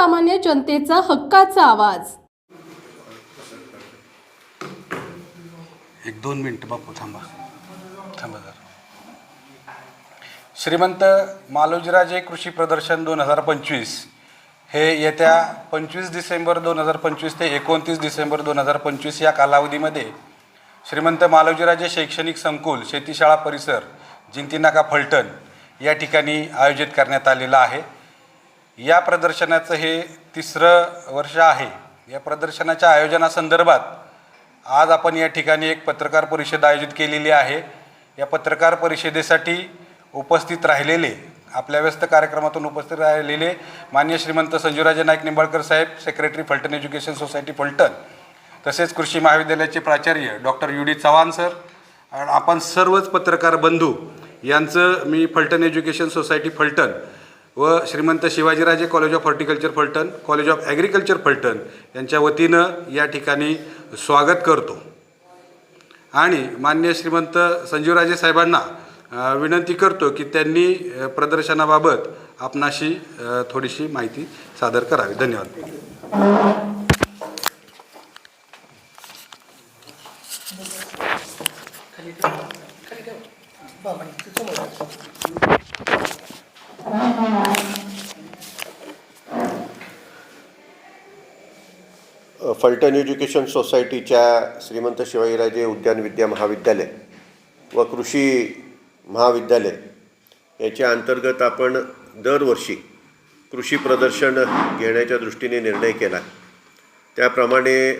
सर्वसामान्य जनतेचा हक्काचा आवाज. एक दोन मिनटं बापू थांबा. थांबा जरा. श्रीमंत मालोजीराजे कृषी प्रदर्शन दोन हजार पंचवीस. हे येत्या पंचवीस डिसेंबर दोन हजार पंचवीस ते एकोणतीस डिसेंबर दोन हजार पंचवीस या कालावधीमध्ये श्रीमंत मालोजीराजे शैक्षणिक संकुल शेतीशाळा परिसर जिंतीनाका फलटण या ठिकाणी आयोजित करण्यात आलेलं आहे. या प्रदर्शनाचं हे तिसरं वर्ष आहे. या प्रदर्शनाच्या आयोजनासंदर्भात आज आपण या ठिकाणी एक पत्रकार परिषद आयोजित केलेली आहे. या पत्रकार परिषदेसाठी उपस्थित राहिलेले आपल्या व्यस्त कार्यक्रमातून उपस्थित राहिलेले मान्य Shrimant Sanjuraje Naik Nimbalkar saheb secretary Phaltan education society Phaltan तसेच कृषी महाविद्यालयाचे प्राचार्य doctor U D Chavan sir आणि आपण सर्वच पत्रकार बंधू यांचं मी फलटण एज्युकेशन सोसायटी फलटण व Shrimant Shivajiraje college of horticulture Phaltan college of agriculture Phaltan यांच्या वतीनं या ठिकाणी स्वागत करतो. आणि मान्य श्रीमंत संजीवराजे साहेबांना विनंती करतो की त्यांनी प्रदर्शनाबाबत आपणाशी थोडीशी माहिती सादर करावी. धन्यवाद. फलटण एज्युकेशन सोसायटीच्या श्रीमंत शिवाजीराजे उद्यान विद्या महाविद्यालय व कृषी महाविद्यालय याच्या अंतर्गत आपण दरवर्षी कृषी प्रदर्शन घेण्याच्या दृष्टीने निर्णय केला. त्याप्रमाणे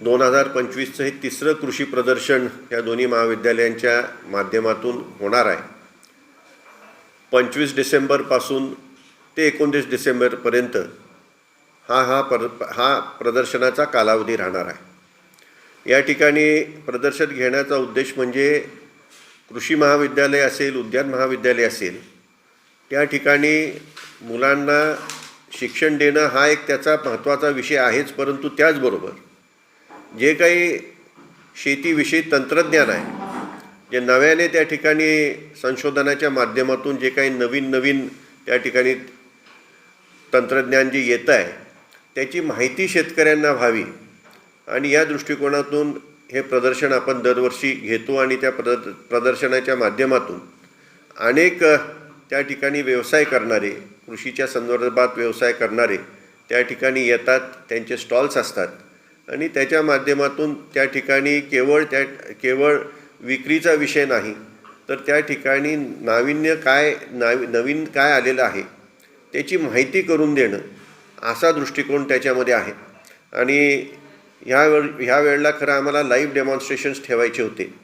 दोन हजार पंचवीसचं हे तिसरं कृषी प्रदर्शन या दोन्ही महाविद्यालयांच्या माध्यमातून होणार आहे. पंचवीस डिसेंबरपासून ते एकोणतीस डिसेंबरपर्यंत हा हा पर हा प्रदर्शनाचा कालावधी राहणार आहे. या ठिकाणी प्रदर्शन घेण्याचा उद्देश म्हणजे कृषी महाविद्यालय असेल उद्यान महाविद्यालय असेल त्या ठिकाणी मुलांना शिक्षण देणं हा एक त्याचा महत्त्वाचा विषय आहेच परंतु त्याचबरोबर जे काही शेतीविषयी तंत्रज्ञान आहे जे नव्याने त्या ठिकाणी संशोधनाच्या माध्यमातून जे काही नवीन नवीन त्या ठिकाणी तंत्रज्ञान जे येतं आहे त्याची माहिती शेतकऱ्यांना व्हावी. आणि या दृष्टिकोनातून हे प्रदर्शन आपण दरवर्षी घेतो आणि त्या प्रद प्रदर्शनाच्या माध्यमातून अनेक त्या ठिकाणी व्यवसाय करणारे कृषीच्या संदर्भात व्यवसाय करणारे त्या ठिकाणी येतात त्यांचे स्टॉल्स असतात. आणि त्याच्या माध्यमातून त्या ठिकाणी केवळ त्या केवळ विक्रीचा विषय नाही तर त्या ठिकाणी नाविन्य काय नावी नवीन काय आलेलं आहे त्याची माहिती करून देणं असा दृष्टिकोन त्याच्यामध्ये आहे. आणि ह्या वेळ ह्या वेळेला खरं आम्हाला लाईव्ह डेमॉन्स्ट्रेशन्स ठेवायचे होते.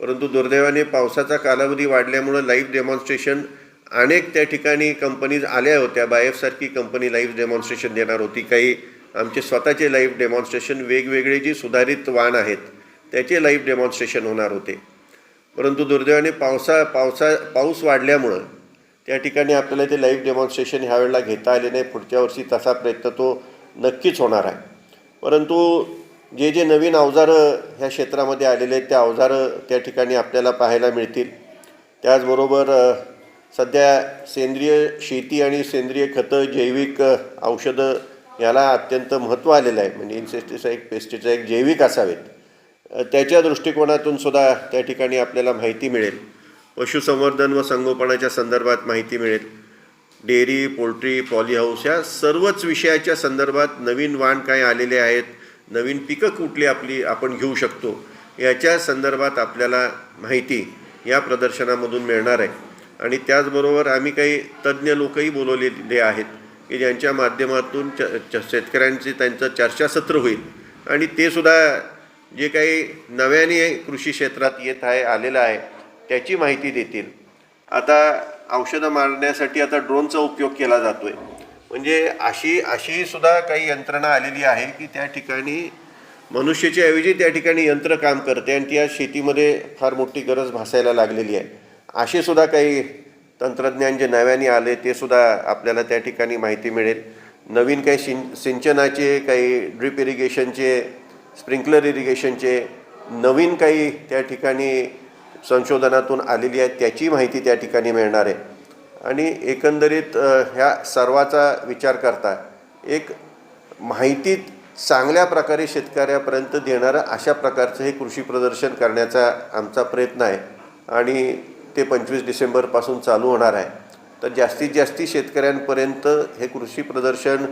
परंतु दुर्दैवाने पावसाचा कालावधी वाढल्यामुळं लाईव्ह डेमॉन्स्ट्रेशन अनेक त्या ठिकाणी कंपनीज आल्या होत्या. बायफसारखी कंपनी लाईव्ह डेमॉन्स्ट्रेशन देणार होती. काही आमचे स्वतःचे लाईव्ह डेमॉन्स्ट्रेशन वेगवेगळे जी सुधारित वाण आहेत त्याचे लाईव्ह डेमॉन्स्ट्रेशन होणार होते. परंतु दुर्दैवाने पावसा पावसा पाऊस वाढल्यामुळं त्या ठिकाणी आपल्याला ते लाईव्ह डेमॉन्स्ट्रेशन ह्या वेळेला घेता आले नाही. पुढच्या वर्षी तसा प्रयत्न तो नक्कीच होणार आहे. परंतु जे जे नवीन अवजारं ह्या क्षेत्रामध्ये आलेले आहेत त्या अवजारं त्या ठिकाणी आपल्याला पाहायला मिळतील. त्याचबरोबर सध्या सेंद्रिय शेती आणि सेंद्रिय खतं जैविक औषधं याला अत्यंत महत्त्व आलेलं आहे. म्हणजे इन्सेस्टिसाईड पेस्टिसाईड जैविक असावेत. त्याच्या दृष्टिकोनातून सुद्धा त्या ठिकाणी आपल्याला माहिती मिळेल. पशुसंवर्धन व संगोपनाच्या संदर्भात माहिती मिळेल. डेअरी पोल्ट्री पॉली हाऊस या सर्वच विषयाच्या संदर्भात नवीन वाण काय आलेले आहेत नवीन पिकं कुठली आपली आपण घेऊ शकतो याच्या संदर्भात आपल्याला माहिती या प्रदर्शनामधून मिळणार आहे. आणि त्याचबरोबर आम्ही काही तज्ज्ञ लोकही बोलवलेले आहेत की ज्यांच्या माध्यमातून च च शेतकऱ्यांचे त्यांचं चर्चासत्र होईल. आणि ते सुद्धा जे काही नव्याने कृषी क्षेत्रात येत आहे आलेलं आहे त्याची माहिती देतील. आता औषधं मारण्यासाठी आता ड्रोनचा उपयोग केला जातो आहे म्हणजे अशी अशी सुद्धा काही यंत्रणा आलेली आहे की त्या ठिकाणी मनुष्याच्या ऐवजी त्या ठिकाणी यंत्र काम करते आणि ती आज शेतीमध्ये फार मोठी गरज भासायला लागलेली आहे. असे सुद्धा काही तंत्रज्ञान जे नव्याने आले ते सुद्धा आपल्याला त्या ठिकाणी माहिती मिळेल. नवीन काही सिं सिंचनाचे काही ड्रीप इरिगेशनचे स्प्रिंकलर इरिगेशनचे नवीन काही त्या ठिकाणी संशोधनातून आलेली आहे त्याची माहिती त्या ठिकाणी मिळणार आहे. आणि एकंदरीत ह्या सर्वाचा विचार करता एक माहिती चांगल्या प्रकारे शेतकऱ्यापर्यंत देणारं अशा प्रकारचं हे कृषी प्रदर्शन करण्याचा आमचा प्रयत्न आहे. आणि ते पंचवीस डिसेंबरपासून चालू होणार आहे. तर जास्तीत जास्ती शेतकऱ्यांपर्यंत हे कृषी प्रदर्शन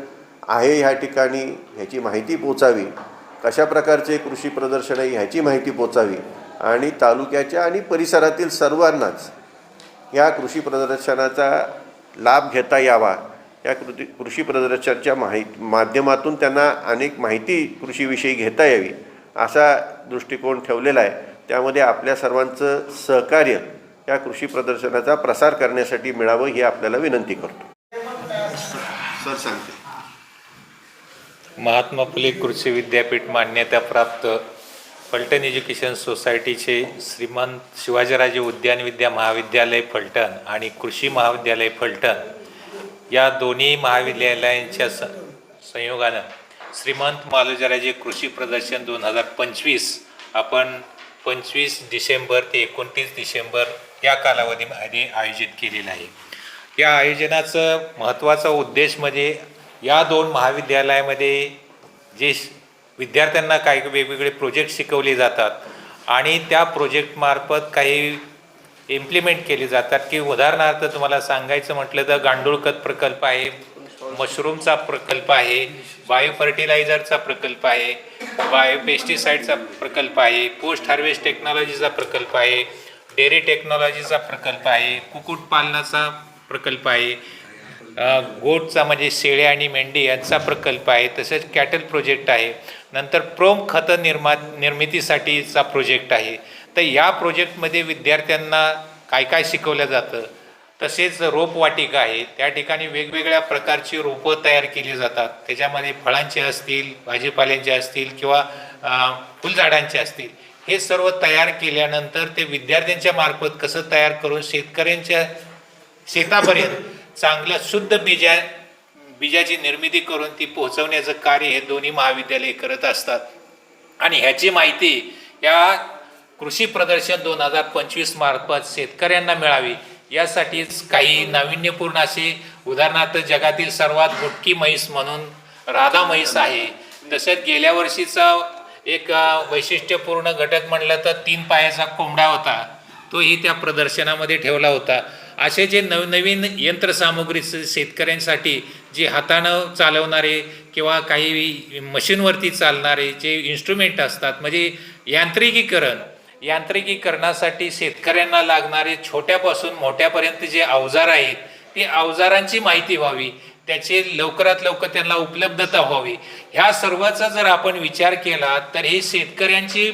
आहे ह्या ठिकाणी ह्याची माहिती पोचावी. कशा प्रकारचे कृषी प्रदर्शन आहे ह्याची माहिती पोचावी. आणि तालुक्याच्या आणि परिसरातील सर्वांनाच या कृषी प्रदर्शनाचा लाभ घेता यावा. या कृती कृषी प्रदर्शनाच्या माहि माध्यमातून त्यांना अनेक माहिती कृषीविषयी घेता यावी असा दृष्टिकोन ठेवलेला आहे. त्यामध्ये आपल्या सर्वांचं सहकार्य या कृषी प्रदर्शनाचा प्रसार करण्यासाठी मिळावं ही आपल्याला विनंती करतो. सर सांगते. महात्मा फुले कृषी विद्यापीठ मान्यताप्राप्त फलटण एज्युकेशन सोसायटीचे श्रीमंत शिवाजीराजे उद्यान विद्या महाविद्यालय फलटण आणि कृषी महाविद्यालय फलटण या दोन्ही महाविद्यालयांच्या स संयोगानं श्रीमंत मालोजीराजे कृषी प्रदर्शन दोन हजार पंचवीस आपण पंचवीस डिसेंबर ते एकोणतीस डिसेंबर या कालावधीमध्ये आयोजित केलेलं आहे. या आयोजनाचं महत्त्वाचा उद्देश म्हणजे या दोन महाविद्यालयामध्ये जे श- विद्यार्थ्यांना काही वेगवेगळे प्रोजेक्ट शिकवले जातात आणि त्या प्रोजेक्टमार्फत काही इम्प्लिमेंट केले जातात. की उदाहरणार्थ तुम्हाला सांगायचं म्हटलं तर गांडूळखत प्रकल्प आहे मशरूमचा प्रकल्प आहे बायो फर्टिलायझरचा प्रकल्प आहे बायो पेस्टिसाईडचा प्रकल्प आहे पोस्ट हार्वेस्ट टेक्नॉलॉजीचा प्रकल्प आहे डेअरी टेक्नॉलॉजीचा प्रकल्प आहे कुक्कुटपालनाचा प्रकल्प आहे गोटचा म्हणजे शेळ्या आणि मेंढी यांचा प्रकल्प आहे तसेच कॅटल प्रोजेक्ट आहे. नंतर प्रोम खत निर्मा निर्मितीसाठीचा प्रोजेक्ट आहे. तर या प्रोजेक्टमध्ये विद्यार्थ्यांना काय काय शिकवलं जातं? तसेच रोपवाटिका आहे त्या ठिकाणी वेगवेगळ्या प्रकारची रोपं तयार केली जातात. त्याच्यामध्ये फळांचे असतील भाजीपाल्यांचे असतील किंवा फुलझाडांचे असतील. हे सर्व तयार केल्यानंतर ते विद्यार्थ्यांच्या मार्फत कसं तयार करून शेतकऱ्यांच्या शेतापर्यंत चांगल्या शुद्ध बीजा बीजाची निर्मिती करून ती पोहोचवण्याचं कार्य हे दोन्ही महाविद्यालय करत असतात. आणि ह्याची माहिती या कृषी प्रदर्शन दोन हजार पंचवीस मार्फत शेतकऱ्यांना मिळावी. यासाठीच काही नाविन्यपूर्ण असे उदाहरणार्थ जगातील सर्वात मोठी म्हैस म्हणून राधा म्हैस आहे. तसेच गेल्या वर्षीचा एक वैशिष्ट्यपूर्ण घटक म्हणलं तर तीन पायाचा कोंबडा होता. तोही त्या प्रदर्शनामध्ये ठेवला होता. असे जे नवनवीन यंत्रसामुग्री स- शेतकऱ्यांसाठी जे हातानं चालवणारे किंवा काही मशीनवरती चालणारे जे इन्स्ट्रुमेंट असतात म्हणजे यांत्रिकीकरण यांत्रिकीकरणासाठी शेतकऱ्यांना लागणारे छोट्यापासून मोठ्यापर्यंत जे अवजार आहेत ते अवजारांची माहिती व्हावी त्याची लवकरात लवकर त्यांना उपलब्धता व्हावी. ह्या सर्वाचा जर आपण विचार केला तर हे शेतकऱ्यांची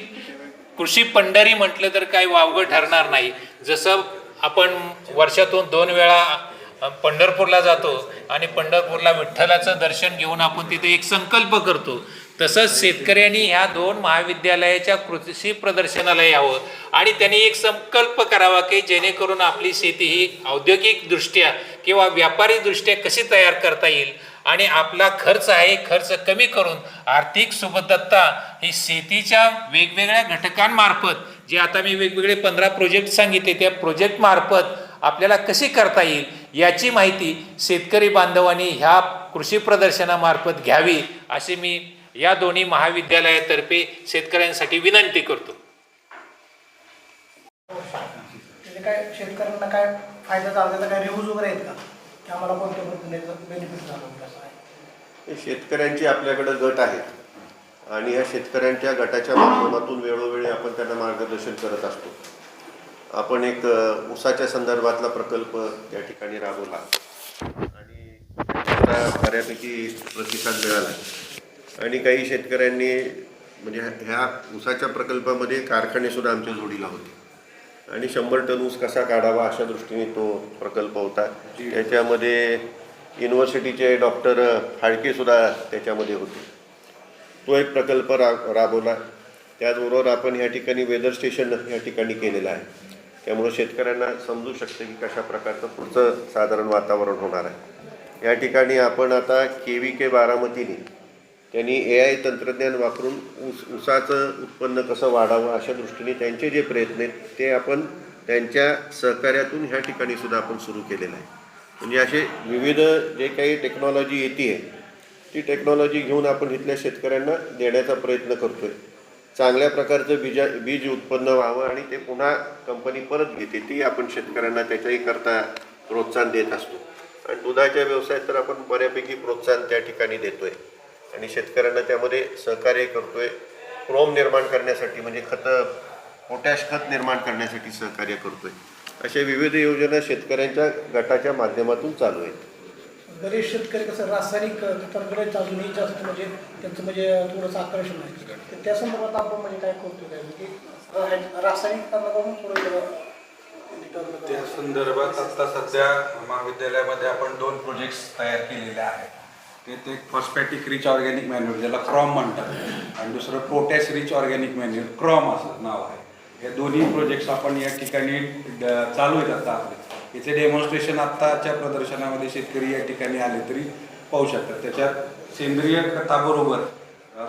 कृषी पंढरी म्हटलं तर काही वावगं ठरणार नाही. जसं आपण वर्षातून दोन वेळा पंढरपूरला जातो आणि पंढरपूरला विठ्ठलाचं दर्शन घेऊन आपण तिथे एक संकल्प करतो. तसंच शेतकऱ्यांनी ह्या दोन महाविद्यालयाच्या कृषी प्रदर्शनाला यावं आणि त्यांनी एक संकल्प करावा की जेणेकरून आपली शेती ही औद्योगिकदृष्ट्या किंवा व्यापारीदृष्ट्या कशी तयार करता येईल आणि आपला खर्च आहे खर्च कमी करून आर्थिक सुबद्धता ही शेतीच्या वेगवेगळ्या घटकांमार्फत जे आता मी वेगवेगळे पंधरा प्रोजेक्ट सांगितले त्या प्रोजेक्ट मार्फत आपल्याला कशी करता येईल याची माहिती शेतकरी बांधवांनी ह्या कृषी प्रदर्शनामार्फत घ्यावी असे मी या दोन्ही महाविद्यालयातर्फे शेतकऱ्यांसाठी विनंती करतो. त्याचे काय शेतकऱ्यांना काय फायदा झाला त्याचा काय रिव्ह्यूज वगैरे आहेत का? की आम्हाला कोणत्या पद्धतीने बेनिफिट झाला हे शेतकऱ्यांचे आपल्याकडे गट आहेत. आणि या शेतकऱ्यांच्या गटाच्या माध्यमातून वेळोवेळी आपण त्यांना मार्गदर्शन करत असतो. आपण एक ऊसाच्या संदर्भातला प्रकल्प त्या ठिकाणी राबवला. आणि बऱ्यापैकी प्रतिसाद मिळाला. आणि काही शेतकऱ्यांनी म्हणजे ह्या ऊसाच्या प्रकल्पामध्ये कारखाने सुद्धा आमच्या जोडीला होते. आणि शंभर टन ऊस कसा काढावा अशा दृष्टीने तो प्रकल्प होता. त्याच्यामध्ये युनिव्हर्सिटीचे डॉक्टर फाळकेसुद्धा त्याच्यामध्ये होते. तो एक प्रकल्प रा राबवला त्याचबरोबर आपण ह्या ठिकाणी वेदर स्टेशन या ठिकाणी केलेलं आहे. त्यामुळं शेतकऱ्यांना समजू शकतं की कशा प्रकारचं पुढचं साधारण वातावरण होणार आहे. या ठिकाणी आपण आता के व्ही के बारामतीने त्यांनी ए आय तंत्रज्ञान वापरून ऊस ऊसाचं उत्पन्न कसं वाढावं अशा दृष्टीने त्यांचे जे प्रयत्न आहेत ते आपण त्यांच्या सहकार्यातून ह्या ठिकाणी सुद्धा आपण सुरू केलेलं आहे. म्हणजे असे विविध जे काही टेक्नॉलॉजी येते आहे ती टेक्नॉलॉजी घेऊन आपण इथल्या शेतकऱ्यांना देण्याचा प्रयत्न करतोय. चांगल्या प्रकारचं बीजा बीज उत्पन्न व्हावं आणि ते पुन्हा कंपनी परत घेते ती आपण शेतकऱ्यांना त्याच्याही करता प्रोत्साहन देत असतो. आणि दुधाच्या व्यवसायात तर आपण बऱ्यापैकी प्रोत्साहन त्या ठिकाणी देतोय. आणि शेतकऱ्यांना त्यामध्ये सहकार्य करतोय. क्रोम निर्माण करण्यासाठी म्हणजे खतं पोटॅश खत निर्माण करण्यासाठी सहकार्य करतोय. अशा विविध योजना शेतकऱ्यांच्या गटाच्या माध्यमातून चालू आहेत. बरेच शेतकरी कसं रासायनिक खतांकडे अजूनही जास्त म्हणजे त्यांचं म्हणजे थोडंसं आकर्षण आहे. तर त्या संदर्भात आपण म्हणजे काय करतो काय? म्हणजे रासायनिक खतांकडून थोडं त्या संदर्भात आता सध्या महाविद्यालयामध्ये आपण दोन प्रोजेक्ट्स तयार केलेले आहेत. ते एक फॉस्फॅटिक रिच ऑर्गॅनिक मॅन्युअर ज्याला क्रॉम म्हणतात. आणि दुसरं पोटॅश रिच ऑर्गॅनिक मॅन्युअर क्रॉम असं नाव आहे. हे दोन्ही प्रोजेक्ट्स आपण या ठिकाणी चालू आहेत आता आपले. याचे डेमॉन्स्ट्रेशन आत्ताच्या प्रदर्शनामध्ये शेतकरी या ठिकाणी आले तरी पाहू शकतात. त्याच्यात सेंद्रिय खताबरोबर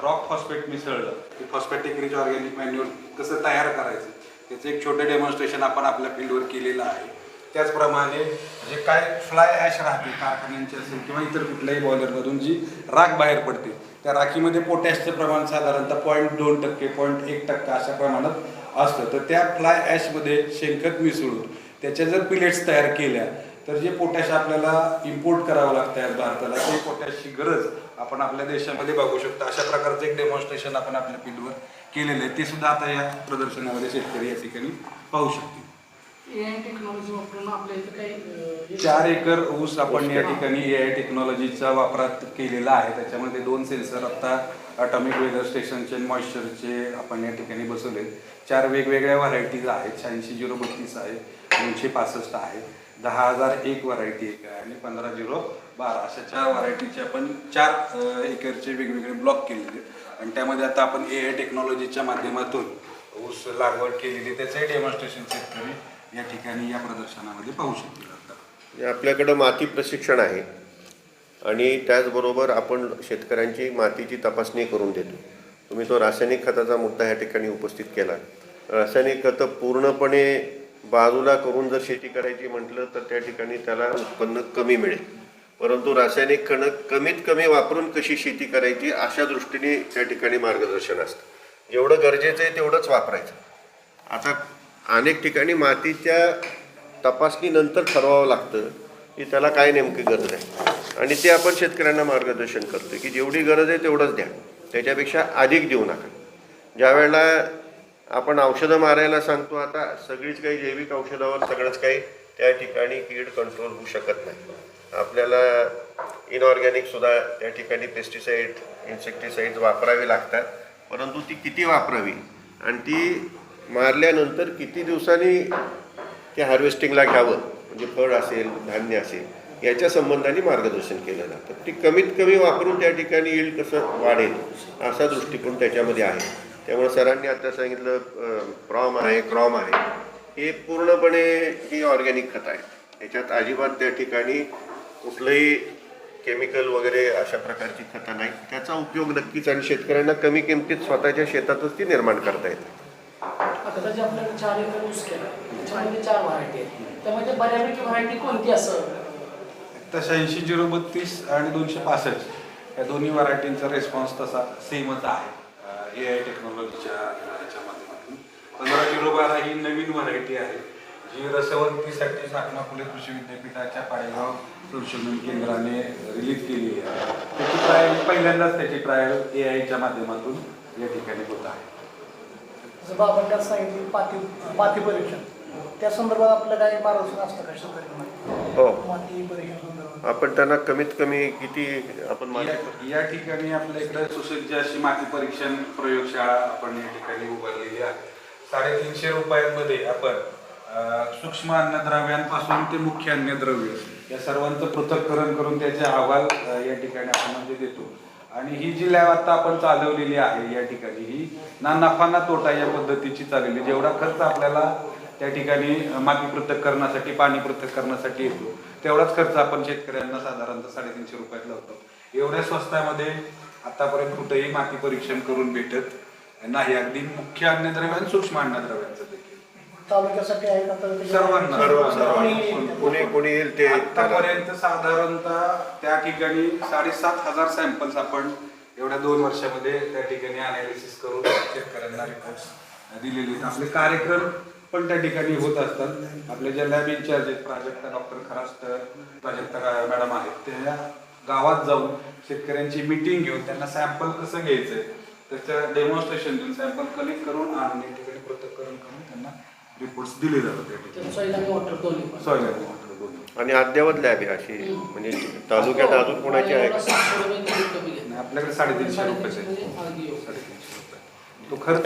रॉक फॉस्फेट मिसळलं. की फॉस्फॅटिक रिच ऑर्गॅनिक मॅन्युअल कसं तयार करायचं? त्याचं एक छोटं डेमॉन्स्ट्रेशन आपण आपल्या फील्डवर केलेलं आहे. त्याचप्रमाणे जे काय फ्लाय ॲश राहते कारखान्यांची असेल किंवा इतर कुठल्याही बॉयलरमधून जी राख बाहेर पडते त्या राखीमध्ये पोटॅशचं प्रमाण साधारणतः पॉईंट दोन टक्के पॉईंट एक टक्का अशा प्रमाणात असतं. तर त्या फ्लाय ॲशमध्ये शेणखत मिसळून त्याच्या जर पिलेट्स तयार केल्या तर जे पोटॅश आपल्याला इम्पोर्ट करावं लागतं आहे भारताला ते पोटॅशची गरज आपण आपल्या देशामध्ये बघू शकतो. अशा प्रकारचं एक डेमॉन्स्ट्रेशन आपण आपल्या फील्डवर केलेलं आहे. ते सुद्धा आता या प्रदर्शनामध्ये शेतकरी या ठिकाणी पाहू शकतील. चार एकर ऊस आपण या ठिकाणी ए आय टेक्नॉलॉजीचा वापरात केलेला आहे. त्याच्यामध्ये दोन सेन्सर आता अटॉमिक वेदर स्टेशनचे मॉइश्चरचे आपण या ठिकाणी बसवले चार वेगवेगळ्या व्हरायटीज आहेत. शहाऐंशी झिरो बत्तीस आहे. दोनशे पासष्ट आहे. दहा हजार एक व्हरायटी एक आहे आणि पंधरा झिरो बारा. अशा चार व्हरायटीचे आपण चार एकरचे वेगवेगळे ब्लॉक केलेले. आणि त्यामध्ये आता आपण ए आय टेक्नॉलॉजीच्या माध्यमातून ऊस लागवड केलेली त्याचे डेमॉन्स्ट्रेशन शेतकरी या ठिकाणी या प्रदर्शनामध्ये पाहू शकतील आता. आपल्याकडं माती प्रशिक्षण आहे. आणि त्याचबरोबर आपण शेतकऱ्यांची मातीची तपासणी करून देतो. तुम्ही तो रासायनिक खताचा मुद्दा या ठिकाणी उपस्थित केला. रासायनिक खतं पूर्णपणे बाजूला करून जर शेती करायची म्हटलं तर त्या ठिकाणी त्याला उत्पन्न कमी मिळेल. परंतु रासायनिक खणं कमीत कमी वापरून कशी शेती करायची अशा दृष्टीने त्या ठिकाणी मार्गदर्शन असतं. जेवढं गरजेचं आहे तेवढंच वापरायचं. आता अनेक ठिकाणी मातीच्या तपासणीनंतर ठरवावं लागतं की त्याला काय नेमकी गरज आहे. आणि ते आपण शेतकऱ्यांना मार्गदर्शन करतो की जेवढी गरज आहे तेवढंच द्या. त्याच्यापेक्षा अधिक देऊ नका. ज्या वेळेला आपण औषधं मारायला सांगतो आता सगळीच काही जैविक औषधावर सगळंच काही त्या ठिकाणी कीड कंट्रोल होऊ शकत नाही. आपल्याला इनऑर्गॅनिकसुद्धा त्या ठिकाणी पेस्टिसाईड इन्सेक्टिसाईड्स वापरावी लागतात परंतु ती किती वापरावी? आणि ती मारल्यानंतर किती दिवसांनी ते हार्वेस्टिंगला घ्यावं? म्हणजे फळ असेल धान्य असेल याच्या संबंधाने मार्गदर्शन केलं जातं. ती कमीत कमी वापरून त्या ठिकाणी येईल कसं वाढेल असा दृष्टिकोन त्याच्यामध्ये आहे. त्यामुळे सरांनी आता सांगितलं प्रॉम आहे क्रॉम आहे. हे पूर्णपणे ही ऑर्गॅनिक खत आहे. याच्यात अजिबात त्या ठिकाणी कुठलंही केमिकल वगैरे अशा प्रकारची खतं नाही. त्याचा उपयोग नक्कीच आणि शेतकऱ्यांना कमी किमतीत स्वतःच्या शेतातच ती निर्माण करता येते. आता जे आपल्याला चार एकर ऊस केला त्याच्यामध्ये चार व्हरायटी आहेत. त्यामध्ये बऱ्यापैकी व्हरायटी कोणती असं? तशा ऐंशी झिरो बत्तीस आणि दोनशे पासष्ट. या दोन्ही व्हरायटींचा रिस्पॉन्स तसा सेमच आहे. ए आय टेक्नॉलॉजीच्या याच्या माध्यमातून पंधरा झिरो बारा ही नवीन व्हरायटी आहे. जी रसवंतीसाठी साखना फुले कृषी विद्यापीठाच्या पाडेगाव संशोधन केंद्राने रिलीज केलेली आहे. त्याची ट्रायल पहिल्यांदाच त्याची ट्रायल ए आयच्या माध्यमातून या ठिकाणी होत आहे. जसं आपण त्यात सांगितलं पाती माती परीक्षण. त्या संदर्भात आपलं काही मार्गदर्शन असतं का शेतकऱ्यांना? हो. माती परीक्षण आपण त्यांना कमीत कमी किती आपण या- या ठिकाणी आपल्या इकडे सुसज्ज अशी माती परीक्षण प्रयोगशाळा आपण या ठिकाणी उभारलेली आहे. साडेतीनशे रुपयांमध्ये आपण अं, सूक्ष्म अन्नद्रव्यांपासून ते मुख्य अन्नद्रव्य या सर्वांचं पृथक्करण करून त्याचे अहवाल अं, या ठिकाणी आपण म्हणजे देतो. आणि ही जी लॅब आता आपण चालवलेली आहे या ठिकाणी ही ना नफा ना तोटा या पद्धतीची चाललेली जेवढा खर्च आपल्याला त्या ठिकाणी माती पृथक्करणासाठी पाणी पृथक्करणासाठी येतो. तेवढाच खर्च आपण शेतकऱ्यांना साधारणतः साडेतीनशे रुपयात लावतो. एवढ्या स्वस्तामध्ये आतापर्यंत कुठेही माती परीक्षण करून भेटत नाही. अगदी मुख्य अन्नद्रव्य आणि सूक्ष्म अन्नद्रव्यांचं देखील. तालुक्यासाठी आहे का तर ते- सर्वांना. सर्व- सर्व. कोणी- कोणी कोणी येईल ते आतापर्यंत साधारणतः त्या ठिकाणी साडेसात हजार सॅम्पल्स आपण एवढ्या दोन वर्षामध्ये त्या ठिकाणी अनालिसिस करून शेतकऱ्यांना रिपोर्ट दिलेले आहेत. आपले कार्यक्रम पण त्या ठिकाणी होत असतात. आपले जे लॅब इन्चार्ज आहेत प्राजक्ता डॉक्टर खरास्त प्राजक्ता मॅडम आहेत त्या गावात जाऊन शेतकऱ्यांची मिटिंग घेऊन त्यांना सॅम्पल कसं घ्यायचंय त्याचं डेमॉन्स्ट्रेशन देऊन सॅम्पल कलेक्ट करून आणि ठिकाणी पृथक्करण करून त्यांना रिपोर्ट्स दिले जातात सॉईल आणि वॉटर आणि अद्यावत लॅब आहे अशी म्हणजे तालुक्यात अजून कोणाची आहे? का आपल्याकडे साडेतीनशे रुपये साडेतीनशे अगदी योग्य. साडेतीनशे रुपये. तो खर्च